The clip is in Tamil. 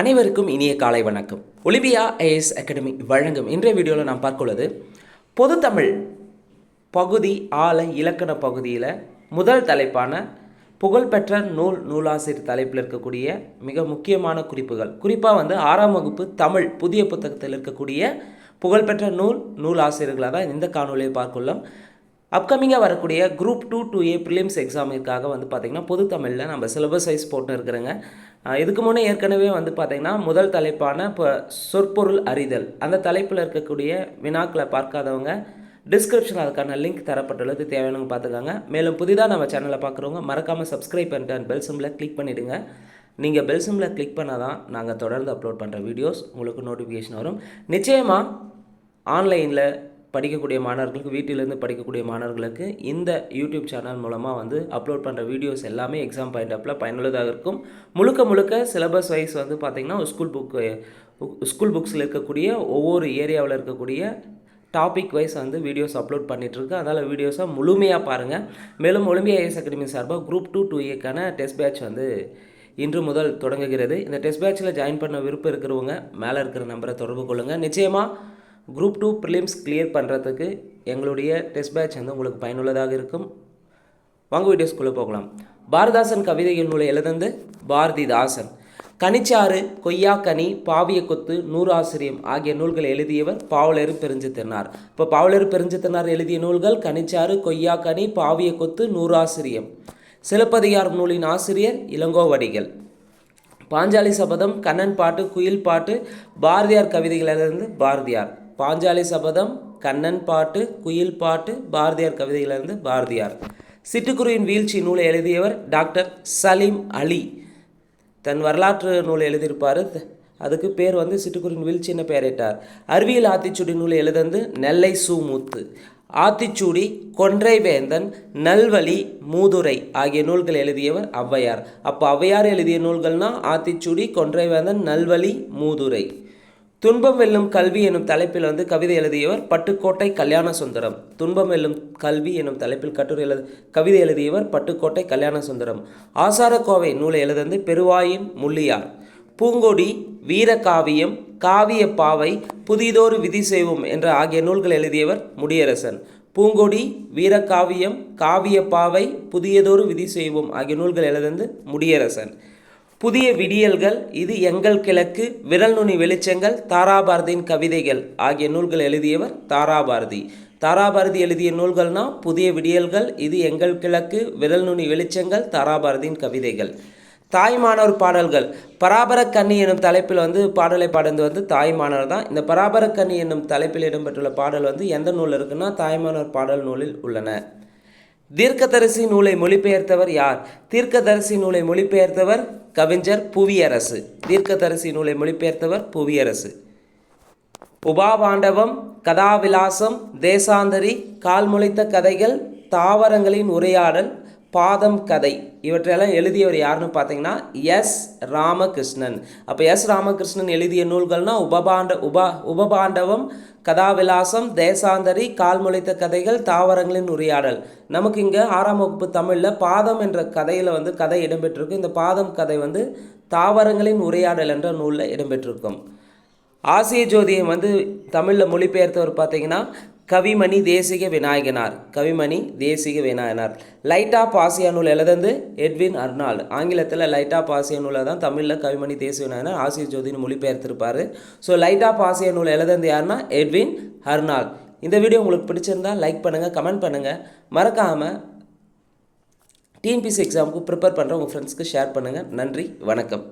அனைவருக்கும் இனிய காலை வணக்கம். ஒலிவியா ஐஎஸ் அகாடமி வழங்கும் இன்றைய வீடியோவில் நாம் பார்க்குள்ளது பொதுத்தமிழ் பகுதி ஆலை இலக்கண பகுதியில் முதல் தலைப்பான புகழ்பெற்ற நூல் நூலாசிரியர் தலைப்பில் இருக்கக்கூடிய மிக முக்கியமான குறிப்புகள். குறிப்பாக வந்து ஆறாம் வகுப்பு தமிழ் புதிய புத்தகத்தில் இருக்கக்கூடிய புகழ்பெற்ற நூல் நூலாசிரியர்களாக தான் இந்த காணொலியை பார்க்குள்ளோம். அப்கமிங்காக வரக்கூடிய group two two A prelims எக்ஸாமிற்காக வந்து பார்த்திங்கன்னா பொது தமிழில் நம்ம சிலபஸ் வைஸ் போட்டு இருக்கிறேங்க. இதுக்கு முன்னே ஏற்கனவே வந்து பார்த்திங்கன்னா முதல் தலைப்பான இப்போ சொற்பொருள் அறிதல். அந்த தலைப்பில் இருக்கக்கூடிய வினாக்களை பார்க்காதவங்க டிஸ்கிரிப்ஷன் அதுக்கான லிங்க் தரப்பட்டுள்ளது தேவையானவங்க பார்த்துக்காங்க. மேலும் புதிதாக நம்ம சேனலை பார்க்குறவங்க மறக்காமல் சப்ஸ்கிரைப் பண்ணிட்டு அந்த பெல் சிம்பில் கிளிக் பண்ணிவிடுங்க நீங்கள் பெல் சிம்பில் கிளிக் பண்ணால் தான் நாங்கள் தொடர்ந்து அப்லோட் பண்ணுற வீடியோஸ் உங்களுக்கு நோட்டிஃபிகேஷன் வரும். நிச்சயமாக ஆன்லைனில் படிக்கக்கூடிய மாணவர்களுக்கு வீட்டிலேருந்து படிக்கக்கூடிய மாணவர்களுக்கு இந்த யூடியூப் சேனல் மூலமாக வந்து அப்லோட் பண்ணுற வீடியோஸ் எல்லாமே எக்ஸாம் பாயிண்ட் அப்பில் பயனுள்ளதாக இருக்கும். முழுக்க முழுக்க சிலபஸ் வைஸ் வந்து பார்த்திங்கன்னா ஸ்கூல் புக்கு ஸ்கூல் புக்ஸில் இருக்கக்கூடிய ஒவ்வொரு ஏரியாவில் இருக்கக்கூடிய டாபிக் வைஸ் வந்து வீடியோஸ் அப்லோட் பண்ணிகிட்ருக்கு அதனால் வீடியோஸை முழுமையாக பாருங்கள் மேலும் ஒலிம்பியா ஐஎஸ் அகாடமி சார்பாக குரூப் டூ டூ ஏக்கான டெஸ்ட் பேட்ச் வந்து இன்று முதல் தொடங்குகிறது. இந்த டெஸ்ட் பேட்சில் ஜாயின் பண்ண விருப்பம் இருக்கிறவங்க மேலே இருக்கிற நம்பரை தொடர்பு கொள்ளுங்கள் நிச்சயமாக குரூப் டூ ப்ரிலிம்ஸ் கிளியர் பண்ணுறதுக்கு எங்களுடைய டெஸ்ட் பேட்ச் வந்து உங்களுக்கு பயனுள்ளதாக இருக்கும். வாங்க வீடியோஸ்குள்ளே போகலாம். பாரதாசன் கவிதைகள் நூலை எழுதந்து பாரதிதாசன். கனிச்சாறு கொய்யாக்கனி பாவிய கொத்து நூறாசிரியம் ஆகிய நூல்களை எழுதியவர் பாவலரு பெருஞ்சித்தினார் இப்போ பாவலரு பெருஞ்சித்தினார் எழுதிய நூல்கள் கனிச்சாறு கொய்யாக்கனி பாவிய கொத்து நூறாசிரியம். சிலப்பதிகாரம் நூலின் ஆசிரியர் இளங்கோவடிகள். பாஞ்சாலி சபதம் கண்ணன் பாட்டு குயில் பாட்டு பாரதியார் கவிதைகளிலிருந்து பாரதியார். பாஞ்சாலி சபதம் கண்ணன் பாட்டு குயில் பாட்டு பாரதியார் கவிதையிலிருந்து பாரதியார். சிட்டுக்குருவின் வீழ்ச்சி நூலை எழுதியவர் டாக்டர் சலீம் அலி. தன் வரலாற்று நூலை எழுதியிருப்பார். அதுக்கு பேர் வந்து சிட்டுக்குருவின் வீழ்ச்சின்னு பெயரிட்டார். அறிவியல் ஆத்திச்சூடி நூலை எழுதந்து நெல்லை சூமூத்து. ஆத்திச்சூடி கொன்றை வேந்தன் நல்வழி மூதுரை ஆகிய நூல்கள் எழுதியவர் ஔவையார். அப்போ ஔவையார் எழுதிய நூல்கள்னால் ஆத்திச்சூடி கொன்றை வேந்தன் நல்வழி மூதுரை. துன்பம் வெல்லும் கல்வி எனும் தலைப்பில் வந்து கவிதை எழுதியவர் பட்டுக்கோட்டை கல்யாண சுந்தரம். துன்பம் வெல்லும் கல்வி எனும் தலைப்பில் கட்டுரை எழுத கவிதை எழுதியவர் பட்டுக்கோட்டை கல்யாண சுந்தரம். ஆசாரக்கோவை நூலை எழுதந்து பெருவாயின் முள்ளியார். பூங்கொடி வீரகாவியம் காவிய பாவை புதிதோறு விதி செய்வோம் என்ற ஆகிய நூல்கள் எழுதியவர் முடியரசன். பூங்கொடி வீரகாவியம் காவிய பாவை புதியதொரு விதி செய்வோம் ஆகிய நூல்கள் எழுதந்து முடியரசன். புதிய விடியல்கள் இது எங்கள் கிழக்கு விரல் நுனி வெளிச்சங்கள் தாராபாரதியின் கவிதைகள் ஆகிய நூல்கள் எழுதியவர் தாராபாரதி. தாராபாரதி எழுதிய நூல்கள்னா புதிய விடியல்கள் இது எங்கள் கிழக்கு விரல் நுனி வெளிச்சங்கள் தாராபாரதியின் கவிதைகள். தாய்மானவர் பாடல்கள். பராபர கன்னி எனும் தலைப்பில் வந்து பாடலை பாடுறது வந்து தாய்மானவர் தான். இந்த பராபர கன்னி என்னும் தலைப்பில் இடம்பெற்றுள்ள பாடல் வந்து எந்த நூலில் இருக்குன்னா தாய்மானவர் பாடல் நூலில் உள்ளன. தீர்க்கதரிசி நூலை மொழிபெயர்த்தவர் யார்? தீர்க்கதரிசி நூலை மொழிபெயர்த்தவர் கவிஞர் புவியரசு. தீர்க்கதரிசி நூலை மொழிபெயர்த்தவர் புவியரசு. உபாபாண்டவம் கதாவிலாசம் தேசாந்தரி கால் முளைத்த கதைகள் தாவரங்களின் உரையாடல் பாதம் கதை இவற்றையெல்லாம் எழுதியவர் யாருன்னு பார்த்தீங்கன்னா எஸ். ராமகிருஷ்ணன். அப்போ எஸ். ராமகிருஷ்ணன் எழுதிய நூல்கள்னால் உபபாண்ட உபா உபபாண்டவம் கதாவிலாசம் தேசாந்தரி கால் முளைத்த கதைகள் தாவரங்களின் உரையாடல். நமக்கு இங்கே ஆறாம் வகுப்பு தமிழில் பாதம் என்ற கதையில் வந்து கதை இடம்பெற்றிருக்கு. இந்த பாதம் கதை வந்து தாவரங்களின் உரையாடல் என்ற நூலில் இடம்பெற்றிருக்கும். ஆசிய ஜோதியம் வந்து தமிழில் மொழிபெயர்த்தவர் பார்த்தீங்கன்னா கவிமணி தேசிக விநாயகனார். கவிமணி தேசிக விநாயகனார். லைட்டா பாசியா நூல் எழுதந்து எட்வின் அர்னால்டு ஆங்கிலத்தில் லைட்டா ஆஃப் நூலை தான் தமிழில் கவிமணி தேசிய விநாயகனார் ஆசிய ஜோதின்னு மொழிபெயர்த்திருப்பார். ஸோ லைட்டா ஆஃப் நூல் எழுதந்து யாருன்னா எட்வின் அர்னால் இந்த வீடியோ உங்களுக்கு பிடிச்சிருந்தா லைக் பண்ணுங்கள் கமெண்ட் பண்ணுங்கள் மறக்காமல் டிஎன்பிசி எக்ஸாமுக்கு ப்ரிப்பேர் பண்ணுற உங்கள் ஃப்ரெண்ட்ஸ்க்கு ஷேர் பண்ணுங்கள் நன்றி வணக்கம்.